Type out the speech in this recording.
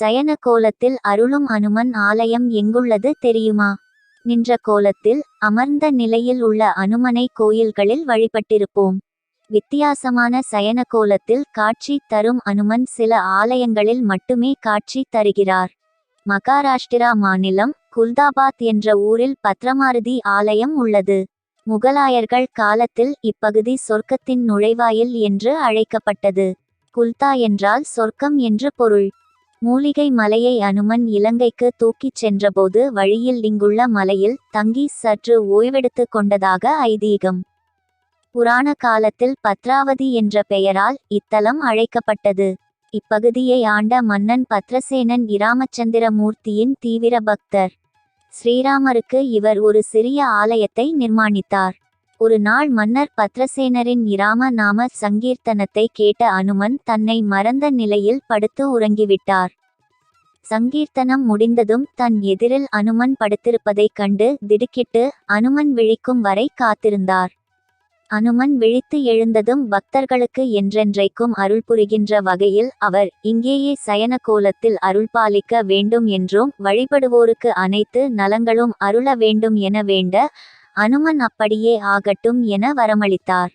சயன கோலத்தில் அருளும் அனுமன் ஆலயம் எங்குள்ளது தெரியுமா? நின்ற கோலத்தில் அமர்ந்த நிலையில் உள்ள அனுமனை கோயில்களில் வழிபட்டிருப்போம். வித்தியாசமான சயன கோலத்தில் காட்சி தரும் அனுமன் சில ஆலயங்களில் மட்டுமே காட்சி தருகிறார். மகாராஷ்டிரா மாநிலம் குல்தாபாத் என்ற ஊரில் பத்ரமாருதி ஆலயம் உள்ளது. முகலாயர்கள் காலத்தில் இப்பகுதி சொர்க்கத்தின் நுழைவாயில் என்று அழைக்கப்பட்டது. குல்தா என்றால் சொர்க்கம் என்று பொருள். மூலிகை மலையை அனுமன் இலங்கைக்கு தூக்கிச் சென்றபோது வழியில் இங்குள்ள மலையில் தங்கி சற்று ஓய்வெடுத்து கொண்டதாக ஐதீகம். புராண காலத்தில் பத்ராவதி என்ற பெயரால் இத்தலம் அழைக்கப்பட்டது. இப்பகுதியை ஆண்ட மன்னன் பத்ரசேனன் இராமச்சந்திர மூர்த்தியின் தீவிர பக்தர். ஸ்ரீராமருக்கு இவர் ஒரு சிறிய ஆலயத்தை நிர்மாணித்தார். ஒரு நாள் மன்னர் பத்ரசேனரின் இராம நாம சங்கீர்த்தனத்தை கேட்ட அனுமன் தன்னை மறந்த நிலையில் படுத்து உறங்கிவிட்டார். சங்கீர்த்தனம் முடிந்ததும் தன் எதிரில் அனுமன் படுத்திருப்பதைக் கண்டு திடுக்கிட்டு அனுமன் விழிக்கும் வரை காத்திருந்தார். அனுமன் விழித்து எழுந்ததும் பக்தர்களுக்கு என்றென்றைக்கும் அருள் புரிகின்ற வகையில் அவர் இங்கேயே சயன கோலத்தில் அருள்பாலிக்க வேண்டும் என்றும் வழிபடுவோருக்கு அனைத்து நலங்களும் அருள வேண்டும் என வேண்ட அனுமன் அப்படியே ஆகட்டும் என வரமளித்தார்.